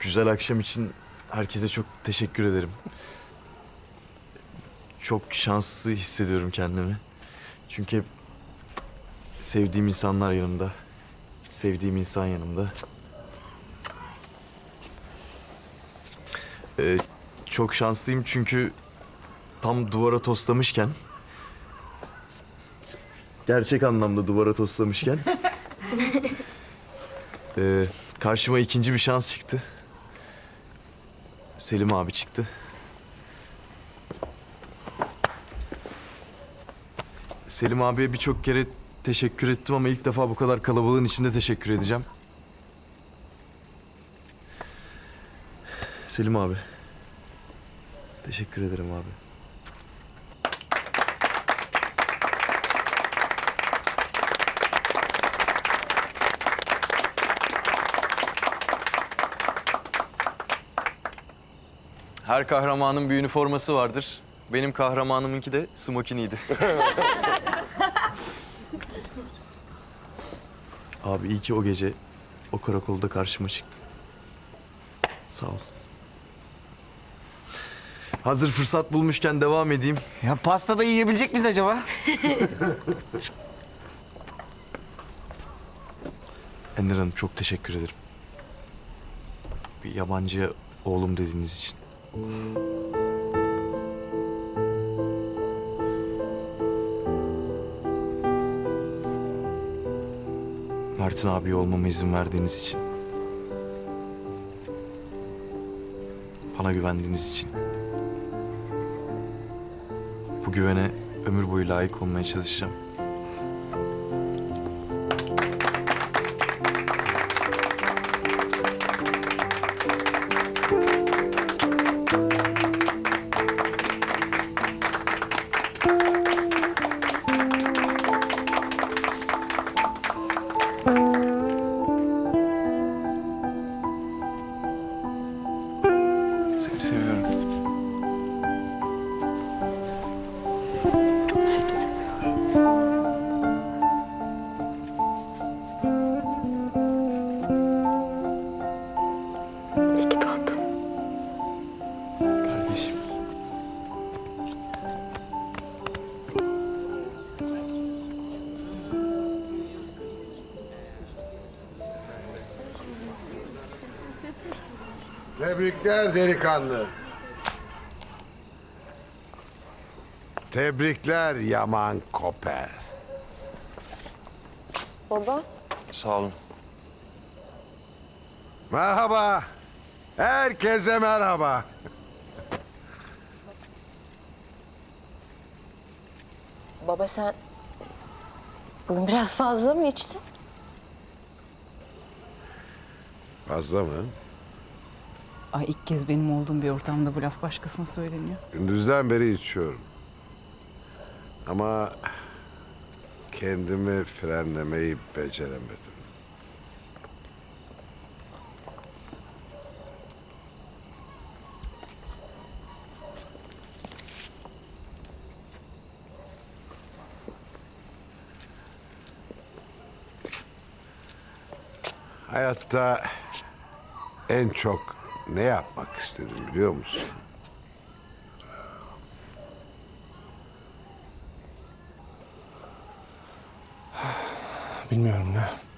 güzel akşam için herkese çok teşekkür ederim. Çok şanslı hissediyorum kendimi. Çünkü hep sevdiğim insanlar yanımda. Sevdiğim insan yanımda. Ee, çok şanslıyım çünkü tam duvara toslamışken gerçek anlamda duvara toslamışken ee, karşıma ikinci bir şans çıktı. Selim abi çıktı. Selim abiye birçok kere teşekkür ettim ama ilk defa bu kadar kalabalığın içinde teşekkür edeceğim. Selim abi. Teşekkür ederim abi. Her kahramanın bir üniforması vardır. Benim kahramanımınki de smokiniydi. Abi iyi ki o gece o karakolda karşıma çıktın. Sağ ol. Hazır fırsat bulmuşken devam edeyim. Ya pasta da yiyebilecek miyiz acaba? Ender Hanım çok teşekkür ederim. Bir yabancıya oğlum dediğiniz için. Mert'in abi olmama izin verdiğiniz için. Bana güvendiğiniz için. Bu güvene ömür boyu layık olmaya çalışacağım. Seni seviyorum. İyi ki doğdun. Kardeşim. Tebrikler delikanlı. Tebrikler Yaman Koper. Baba, Sağ olun. Merhaba. Herkese merhaba. baba sen bugün biraz fazla mı içtin? Fazla mı? Ay ilk kez benim olduğum bir ortamda bu laf başkasına söyleniyor. Gündüzden beri içiyorum. Ama kendimi frenlemeyi beceremedim. Hayatta en çok ne yapmak istedim biliyor musun? Bilmiyorum ne.